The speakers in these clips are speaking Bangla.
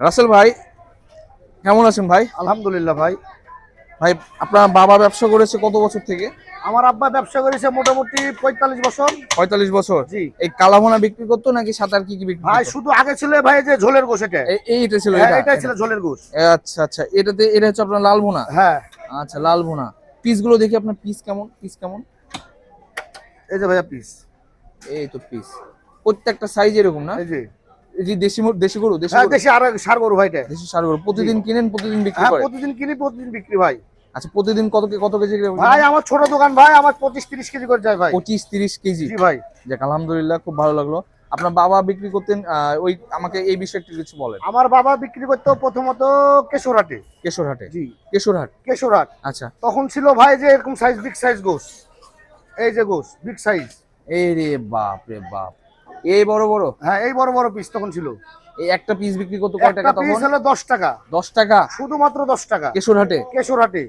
রাসেল ভাই কেমন আছেন ভাই? আলহামদুলিল্লাহ ভাই। ভাই আপনার বাবা ব্যবসা করেছে কত বছর থেকে? আমার আব্বা ব্যবসা করেছে মোটামুটি পঁয়তাল্লিশ বছর। পঁয়তাল্লিশ বছর? জি। এই কালাভোনা বিক্রি করতো নাকি সাঁতার কি কি বিক্রি ভাই শুধু আগে ছিল ভাই যে ঝোলের গোশ এটা। এইটা ছিল হ্যাঁ, এটা? ছিল ঝোলের এ, আচ্ছা আচ্ছা এটাতে এটা হচ্ছে আপনার লাল ভুনা হ্যাঁ। আচ্ছা লাল ভুনা পিসগুলো দেখি আপনার পিস কেমন পিস কেমন? এই যে ভাইয়া পিস। এই তো পিস। প্রত্যেকটা সাইজ এরকম না? এই যে। যে দেশি দেশি গরু দেশি হ্যাঁ গরু। দেশি আর সার গরু ভাই এটা। দেশি সার গরু। প্রতিদিন কিনেন প্রতিদিন বিক্রি হ্যাঁ করেন? প্রতিদিন কিনি প্রতিদিন বিক্রি ভাই। আচ্ছা প্রতিদিন কত কত কেজি ভাই আমার ছোট দোকান ভাই আমার পঁচিশ তিরিশ কেজি করে যায় ভাই। পঁচিশ তিরিশ কেজি? জি ভাই। যাক আলহামদুলিল্লাহ খুব ভালো লাগল। আপনার বাবা বিক্রি করতেন ওই আমাকে এই বিষয়ে একটু কিছু বলেন। আমার বাবা বিক্রি করতো প্রথমত কেশোরহাটে। কেশরহাটে? জি। কেশরহাট? কেশোরহাট। আচ্ছা। তখন ছিল ভাই যে এরকম সাইজ বিগ সাইজ গোস। এই যে গোস বিগ সাইজ এই রে বাপ রে বাপ। এই বড় বড়? হ্যাঁ এই বড় বড় পিস তখন ছিল। এই একটা পিস বিক্রি করতো কয় টাকা পিস তখন? হলো দশ টাকা। দশ টাকা? শুধুমাত্র দশ টাকা। কেশরহাটে? কেশোরহাটে।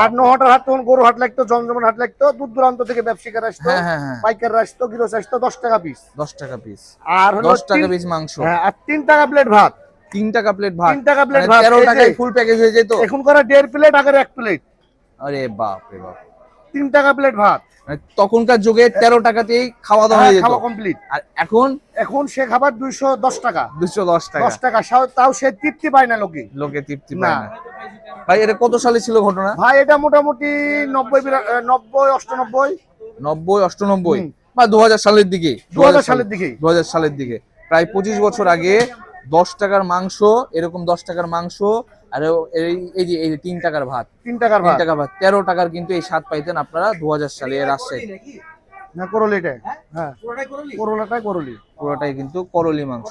আর। নোহাটার হাট তখন গরু হাট লাগতো জমজমের হাট লাগতো দূর দূরান্ত থেকে ব্যবসায়ীরা আসতো হ্যাঁ হ্যাঁ হ্যাঁ। পাইকাররা আসতো গিরস আসতো দশ টাকা পিস দশ টাকা পিস আর হলো দশ টাকা পিস মাংস। হ্যাঁ আর তিন টাকা প্লেট ভাত। তিন টাকা প্লেট ভাত। তিন টাকা প্লেট মানে ভাত। তেরো এই যে, টাকায় ফুল প্যাকেজ হয়ে যেত? এখন করে দেড় প্লেট আগের এক প্লেট আরে বাপ রে বাপ। তিন টাকা প্লেট ভাত। মানে তখনকার যুগে তেরো টাকাতেই খাওয়া দাওয়া হয়ে হ্যাঁ, যেত। খাওয়া কমপ্লিট আর এখন? এখন সে খাবার দুইশো দশ টাকা। দুশো দশ টাকা। দশ টাকা। তাও সে তৃপ্তি পায় না লোকে। লোকে তৃপ্তি না। পায় না। ভাই এটা কত সালে ছিল ঘটনা? ভাই এটা মোটামুটি নব্বই নব্বই অষ্টানব্বই। নব্বই অষ্টানব্বই। বা দু হাজার সালের দিকে। দু হাজার সালের দিকেই দু সালের দিকে। প্রায় পঁচিশ বছর আগে দশ টাকার মাংস এরকম দশ টাকার মাংস আর এই এই যে এই যে তিন টাকার ভাত। তিন টাকার তিন ভাত টাকা ভাত। তেরো টাকার কিন্তু এই স্বাদ পাইতেন আপনারা দু হাজার সালে এর রাজশাহী না করলি এটা হ্যাঁ? করলাটাই করলি? পুরোটাই কিন্তু করলি মাংস।